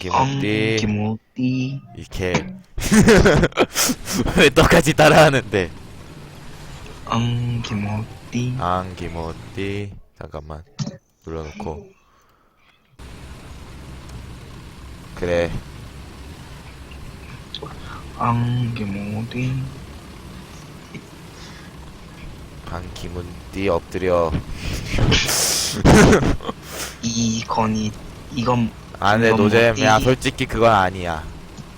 김어띠. 김어띠. 이렇게 왜 똑같이 따라하는데? 앙 김어띠. 안 김어띠. 잠깐만. 눌러놓고. 그래. 앙 김어띠. 반 김은띠 엎드려. 이건이 이건 안돼 이건 노잼 뭐지? 야 솔직히 그건 아니야.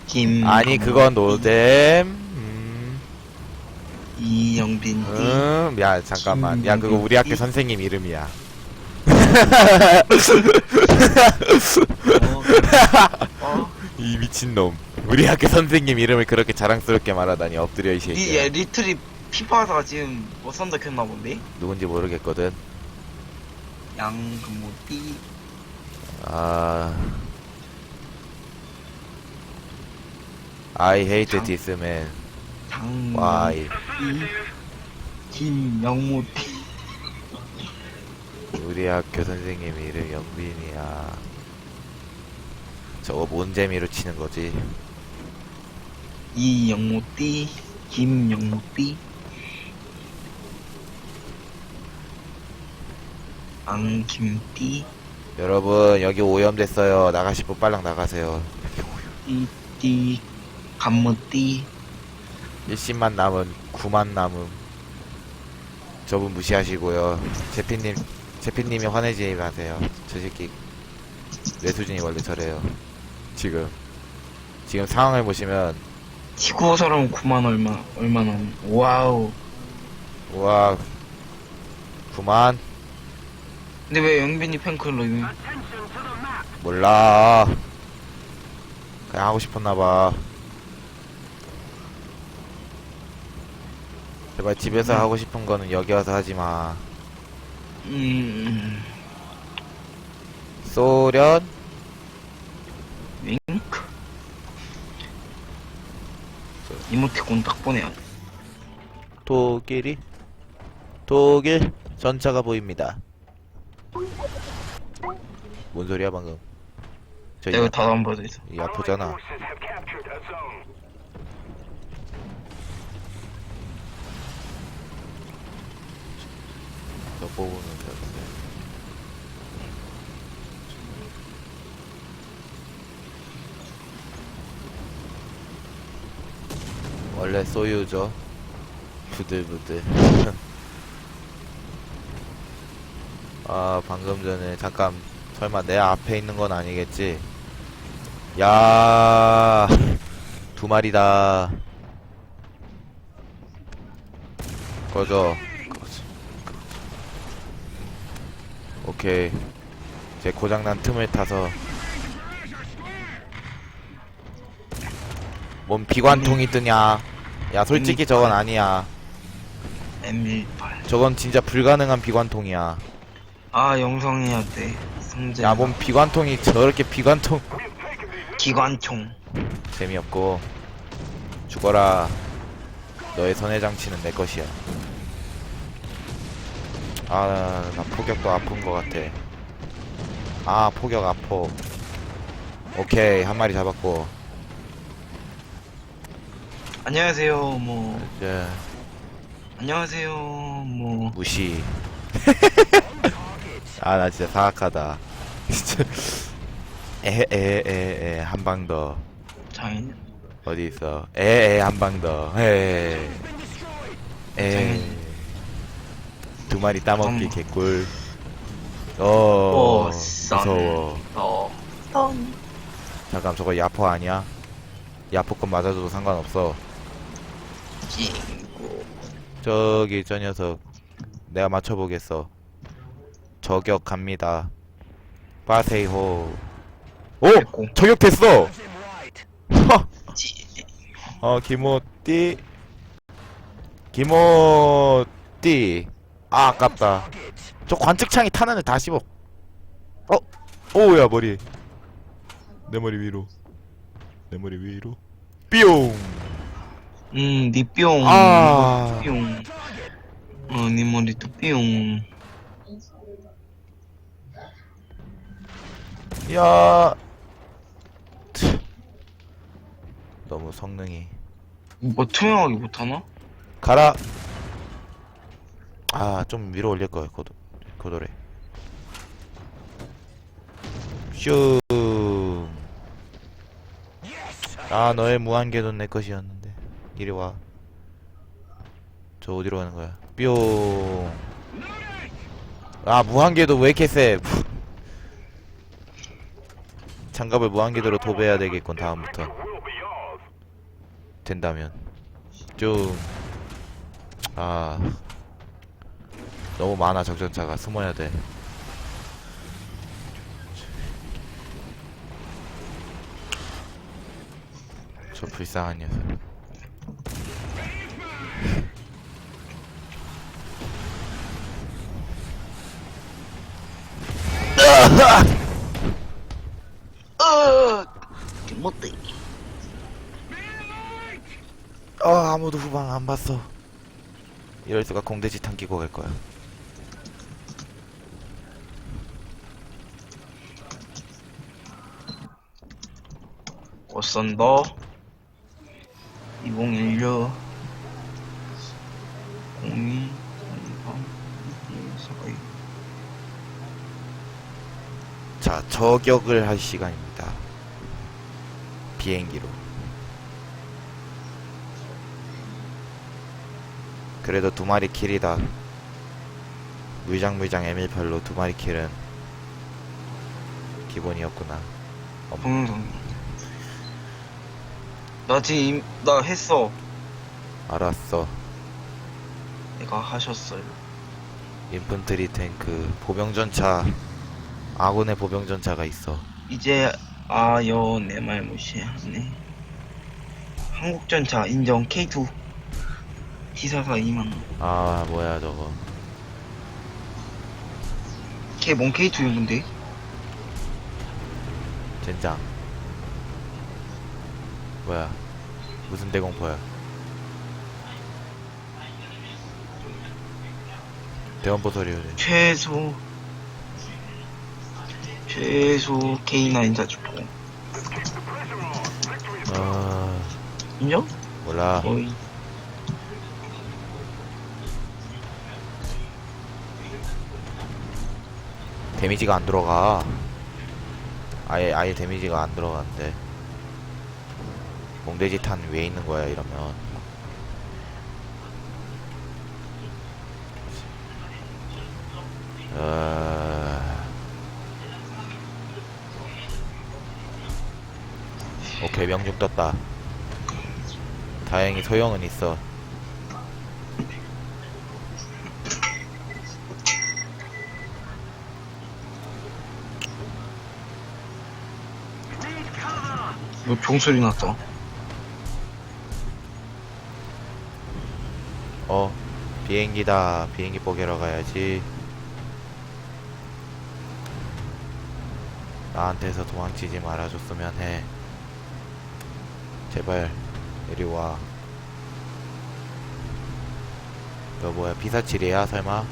김 아니 그건 노잼. 음, 이영빈 띠 음, 야 잠깐만. 야 그거 우리 학교 선생님 이름이야. 어, 어? 이 미친놈. 우리 학교 선생님 이름을 그렇게 자랑스럽게 말하다니 엎드려 이 리, 새끼야. 야, 리틀이 피파사가 지금 뭐 선택했나 본데? 누군지 모르겠거든. 양금모띠 아 I hate 장- this man. 장 Why? 김영모띠 우리 학교 선생님 이름 영빈이야. 저거 뭔 재미로 치는 거지? 이영모띠 김영모띠 앙김띠 여러분 여기 오염됐어요. 나가실 분 빨랑 나가세요. 띠띠 감모띠. 1심만 남은 9만 남음 저분 무시하시고요. 제피님 제피님이 화내지 마세요. 저 새끼 뇌수준이 원래 저래요. 지금. 지금 상황을 보시면 티구어 사람 9만 얼마 얼마나 와우. 우와 9만 근데 왜 영빈이 팬클럽이 몰라. 그냥 하고 싶었나봐. 제발 집에서 하고 싶은 거는 여기 와서 하지 마. 음. 소련? 윙크? 이모티콘 딱 보내야 돼 독일이? 독일 전차가 보입니다 뭔 소리야 방금? 저 내가 이, 다 다운받아 있어. 이 아프잖아. 저 뽑으면 되는데. 원래 소유죠. 부들부들 아 방금 전에 잠깐 설마 내 앞에 있는 건 아니겠지 야, 두 마리다. 꺼져. 오케이. 제 고장난 틈을 타서. 뭔 비관통이 뜨냐. 야, 솔직히 저건 아니야. M18 저건 진짜 불가능한 비관통이야. 아 영성해야 돼 성재 야, 뭔 비관통이 저렇게 비관통. 기관총. 재미없고. 죽어라. 너의 선의 장치는 내 것이야. 아나 포격도 아픈 것 같아. 아 포격 아포 오케이 한 마리 잡았고. 안녕하세요 뭐. 이제 안녕하세요 뭐. 무시 아 나 진짜 사악하다 진짜 에에에에 한 방 더 장인 어디 있어 에에 한 방더 에에 에. 두 마리 따먹기 음. 개꿀. 어, 오, 무서워. 어 떤. 잠깐, 저거 야포 아니야? 야포 건 맞아줘도 상관없어. 저기, 저 녀석. 내가 맞춰보겠어. 저격 갑니다. 빠세이호. 오! 됐고. 저격됐어! 어, 김호띠. 김호띠. 아, 아깝다. 저 관측창이 타는 애다 씹어. 어? 오야, 머리. 내 머리 위로. 내 머리 위로. 삐용! 음, 니 뿅. 아. 뿅. 어, 니 머리도 뿅. 야, 너무 성능이. 뭐 투명하게 못하나? 가라. 아 좀 위로 올릴 거야 고도 고도래 슝아 아, 너의 무한궤도는 내 것이었는데. 이리 와저 어디로 가는 거야? 뿅아 무한궤도 왜 이렇게 세 장갑을 무한궤도로 도배해야 되겠군 다음부터 된다면 좀 아 너무 많아 적전차가 숨어야 돼. 저 불쌍한 녀석. 어, 못돼. 어 아무도 후방 안 봤어. 이럴 수가 공대지탄 끼고 갈 거야. 어썬더 2016 02 자 저격을 할 시간입니다. 비행기로. 그래도 두 마리 킬이다. 물장물장 M18로 두 마리 킬은 기본이었구나. 동영상 나 지금 임- 나 했어 알았어. 내가 하셨어요 인펀트리 탱크 보병전차 아군의 보병전차가 있어. 이제 아여 내 말 무시하네 한국전차 인정 K2 기사가 2만원 아 뭐야 저거. 걔뭔 K2인 건데? 젠장. 뭐야? 무슨 대공포야? 대원포 소리. 최소 최소 K9 자주포 아 인정? 몰라. 거의 데미지가 안 들어가. 아예 아예 데미지가 안 들어가는데. 몽돼지 탄 위에 있는 거야 이러면. 어... 오케이 명중 떴다. 다행히 소형은 있어. 뭐 종소리 났다 어 비행기다 비행기 뽀개러 가야지 나한테서 도망치지 말아줬으면 해 제발 이리 와너 뭐야 피사칠이야 설마?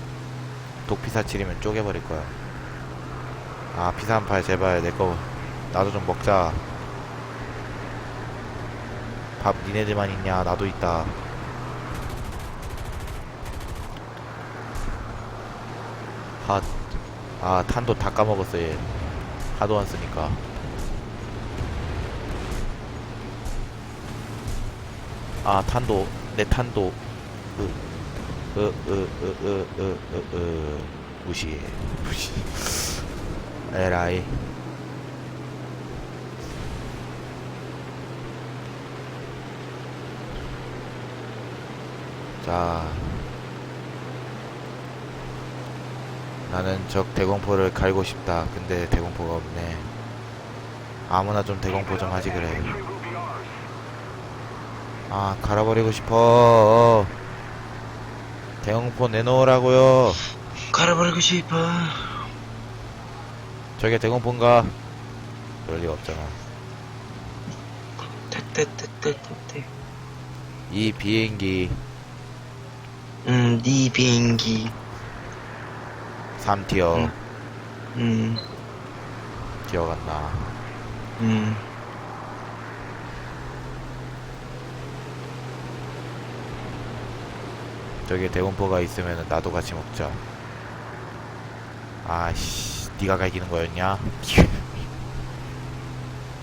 독피사칠이면 쪼개버릴 거야 아 피사 한팔 제발 내 거 나도 좀 먹자 밥 니네들만 있냐 나도 있다 핫. 아, 탄도 다 까먹었어, 얘. 하도 안 쓰니까. 아 탄도 내 탄도. 으으으으으으으 무시해 무시. 에라이. 자. 나는 적 대공포를 갈고 싶다. 근데 대공포가 없네. 아무나 좀 대공포 좀 하지 그래. 아, 갈아버리고 싶어. 대공포 내놓으라고요. 갈아버리고 싶어 저게 대공포인가? 그럴 리가 없잖아. 떼떼떼떼떼떼 이 비행기 음, 네 비행기 3티어 응. 음, 기어갔나. 음 저기 대본포가 있으면 나도 같이 먹자 아씨 네가 갈기는 거였냐?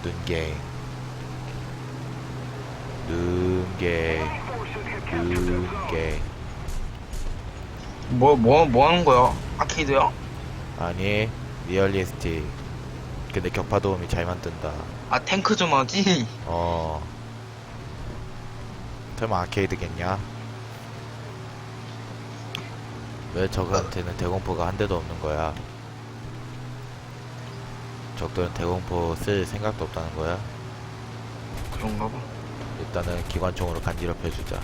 눈개, 눈개, 눈개. 뭐, 뭐, 뭐 하는 거야? 아케이드야? 아니 리얼리스티. 근데 격파 도움이 잘 만든다 아, 탱크 좀 하지? 어 설마 아케이드겠냐? 왜 적한테는 대공포가 한 대도 없는 거야? 적들은 대공포 쓸 생각도 없다는 거야? 그런가 봐. 일단은 기관총으로 간지럽혀주자.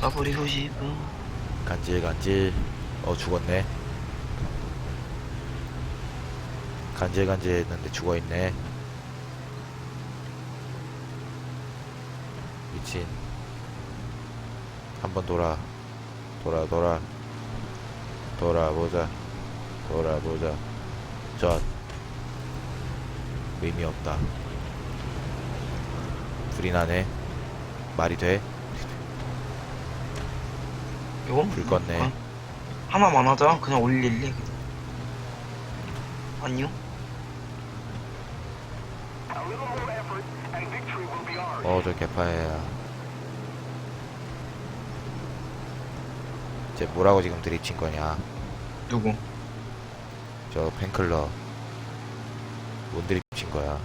쏴버리고 싶어. 간질 간질. 어 죽었네. 간질 간질 했는데 죽어있네. 미친. 한번 돌아. 돌아 돌아. 돌아보자. 돌아보자. 저 의미 없다. 불이 나네. 말이 돼? 이거? 불 껐네. 하나만 하자. 그냥 올릴래? 아니요? 어저 개파야 이제 뭐라고 지금 드립친 거냐 누구? 저 팬클럽 뭔 드립친 거야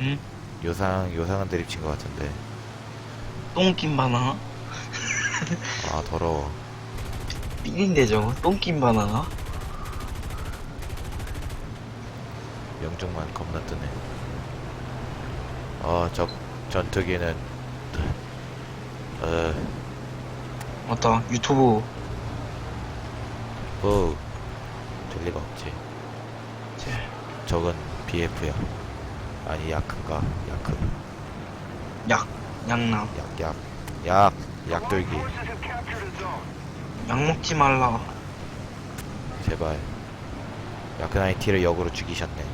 응? 요상 요상은 드립친 거 같은데 똥김 바나나? 아 더러워 삐인데 저거 똥김 바나나? 영종만 겁나 뜨네 어저 전투기는 아, 맞다 유튜브 오, 될 리가 없지. 제 저건 BF야. 아니, 약인가? 약은. 약 약나 약, 약. 약, 약돌기. 약 먹지 말라 제발. 약은 IT를 역으로 죽이셨네.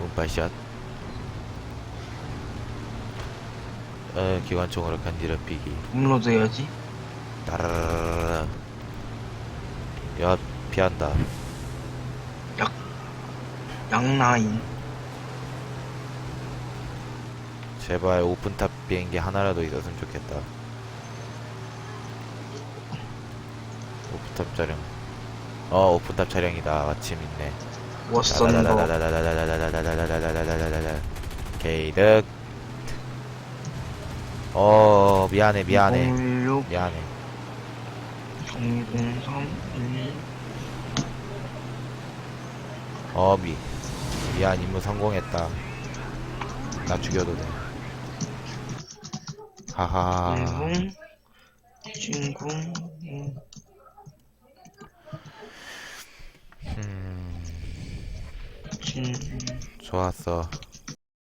운빨샷. 어, 기관총으로 간지럽히기. 업로드 해야지. 따라라라라. 피한다. 약, 양라인. 제발 오픈탑 비행기 하나라도 있었으면 좋겠다. 오픈탑 촬영. 어, 오픈탑 촬영이다. 마침 있네. 워썬 거. 게이득. 어 미안해 미안해. 06 미안해. 003 1 어미 미안 임무 성공했다. 나 죽여도 돼. 하하. 10 친구 음. 음, 좋았어.